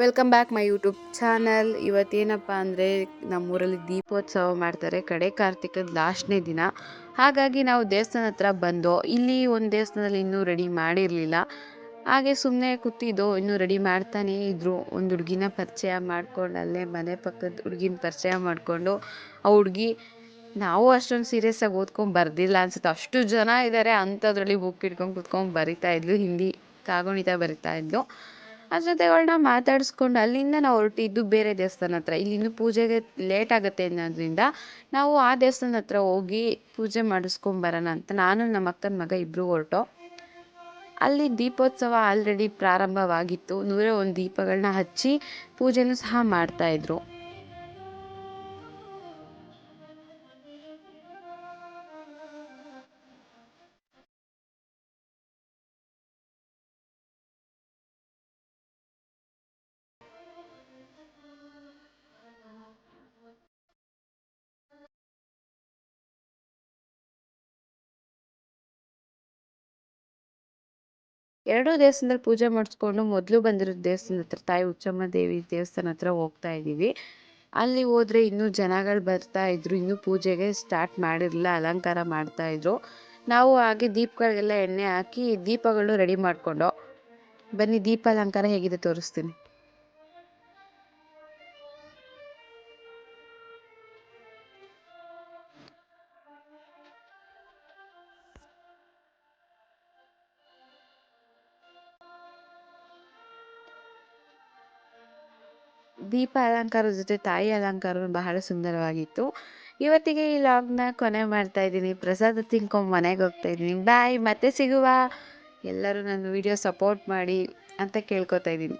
Welcome back my YouTube channel ಇವತ್ತೇನಪ್ಪ ಅಂದರೆ ನಮ್ಮೂರಲ್ಲಿ ದೀಪೋತ್ಸವ ಮಾಡ್ತಾರೆ ಕಡೆ ಕಾರ್ತಿಕದ ಲಾಸ್ಟ್ನೇ ದಿನ. ಹಾಗಾಗಿ ನಾವು ದೇವಸ್ಥಾನ ಹತ್ರ ಬಂದೋ ಇಲ್ಲಿ ಒಂದು ದೇವಸ್ಥಾನದಲ್ಲಿ ಇನ್ನೂ ರೆಡಿ ಮಾಡಿರಲಿಲ್ಲ. ಹಾಗೆ ಸುಮ್ಮನೆ ಕೂತಿದ್ದೋ, ಇನ್ನೂ ರೆಡಿ ಮಾಡ್ತಾನೇ ಇದ್ದರು ಒಂದು ಹುಡುಗಿನ ಪರಿಚಯ ಮಾಡ್ಕೊಂಡು ಅಲ್ಲೇ ಮನೆ ಪಕ್ಕದ ಹುಡುಗಿನ ಪರಿಚಯ ಮಾಡಿಕೊಂಡು ಆ ಹುಡುಗಿ, ನಾವು ಅಷ್ಟೊಂದು ಸೀರಿಯಸ್ ಆಗಿ ಓದ್ಕೊಂಡು ಬರ್ದಿಲ್ಲ ಅನ್ಸುತ್ತೆ. ಅಷ್ಟು ಜನ ಇದ್ದಾರೆ ಅಂಥದ್ರಲ್ಲಿ ಬುಕ್ ಇಟ್ಕೊಂಡು ಕೂತ್ಕೊಂಡು ಬರಿತಾ ಇದ್ಲು. ಹಿಂದಿ ಕಾಗುಣಿತ ಬರಿತಾ ಇದ್ಲು. ಅದ್ರ ಜೊತೆ ಅವಳನ್ನ ಮಾತಾಡಿಸ್ಕೊಂಡು ಅಲ್ಲಿಂದ ನಾವು ಹೊರಟಿದ್ದು ಬೇರೆ ದೇವಸ್ಥಾನ ಹತ್ರ. ಇಲ್ಲಿ ಇನ್ನೂ ಪೂಜೆಗೆ ಲೇಟ್ ಆಗುತ್ತೆ ಅನ್ನೋದ್ರಿಂದ ನಾವು ಆ ದೇವಸ್ಥಾನ ಹತ್ರ ಹೋಗಿ ಪೂಜೆ ಮಾಡಿಸ್ಕೊಂಬರೋಣ ಅಂತ ನಾನು ನಮ್ಮ ಅಕ್ಕನ ಮಗ ಇಬ್ಬರು ಹೊರಟೋ. ಅಲ್ಲಿ ದೀಪೋತ್ಸವ ಆಲ್ರೆಡಿ ಪ್ರಾರಂಭವಾಗಿತ್ತು. ನೂರೇ ಒಂದು ದೀಪಗಳನ್ನ ಹಚ್ಚಿ ಪೂಜೆನೂ ಸಹ ಮಾಡ್ತಾಯಿದ್ರು ಎರಡೂ ದೇವಸ್ಥಾನದಲ್ಲಿ ಪೂಜೆ ಮಾಡಿಸ್ಕೊಂಡು ಮೊದಲು ಬಂದಿರೋ ದೇವಸ್ಥಾನ ಹತ್ರ, ತಾಯಿ ಉಚ್ಚಮ್ಮ ದೇವಿ ದೇವಸ್ಥಾನ ಹತ್ರ ಹೋಗ್ತಾ ಇದ್ದೀವಿ. ಅಲ್ಲಿ ಹೋದ್ರೆ ಇನ್ನೂ ಜನಗಳು ಬರ್ತಾ ಇದ್ರು, ಇನ್ನೂ ಪೂಜೆಗೆ ಸ್ಟಾರ್ಟ್ ಮಾಡಿರಲಿಲ್ಲ, ಅಲಂಕಾರ ಮಾಡ್ತಾ ಇದ್ರು. ನಾವು ಹಾಗೆ ದೀಪಗಳಿಗೆಲ್ಲ ಎಣ್ಣೆ ಹಾಕಿ ದೀಪಗಳು ರೆಡಿ ಮಾಡಿಕೊಂಡು, ಬನ್ನಿ ದೀಪ ಅಲಂಕಾರ ಹೇಗಿದೆ ತೋರಿಸ್ತೀನಿ. ದೀಪ ಅಲಂಕಾರದ ಜೊತೆ ತಾಯಿ ಅಲಂಕಾರ ಬಹಳ ಸುಂದರವಾಗಿತ್ತು. ಇವತ್ತಿಗೆ ಈ ಲಾಗ್ನ ಕೊನೆ ಮಾಡ್ತಾ ಇದ್ದೀನಿ. ಪ್ರಸಾದ ತಿನ್ಕೊಂಡು ಮನೆಗೆ ಹೋಗ್ತಾ ಇದ್ದೀನಿ. ಬಾಯ್ ಮತ್ತೆ ಸಿಗುವ. ಎಲ್ಲರೂ ನನ್ನ ವಿಡಿಯೋ ಸಪೋರ್ಟ್ ಮಾಡಿ ಅಂತ ಕೇಳ್ಕೊತಾ ಇದ್ದೀನಿ.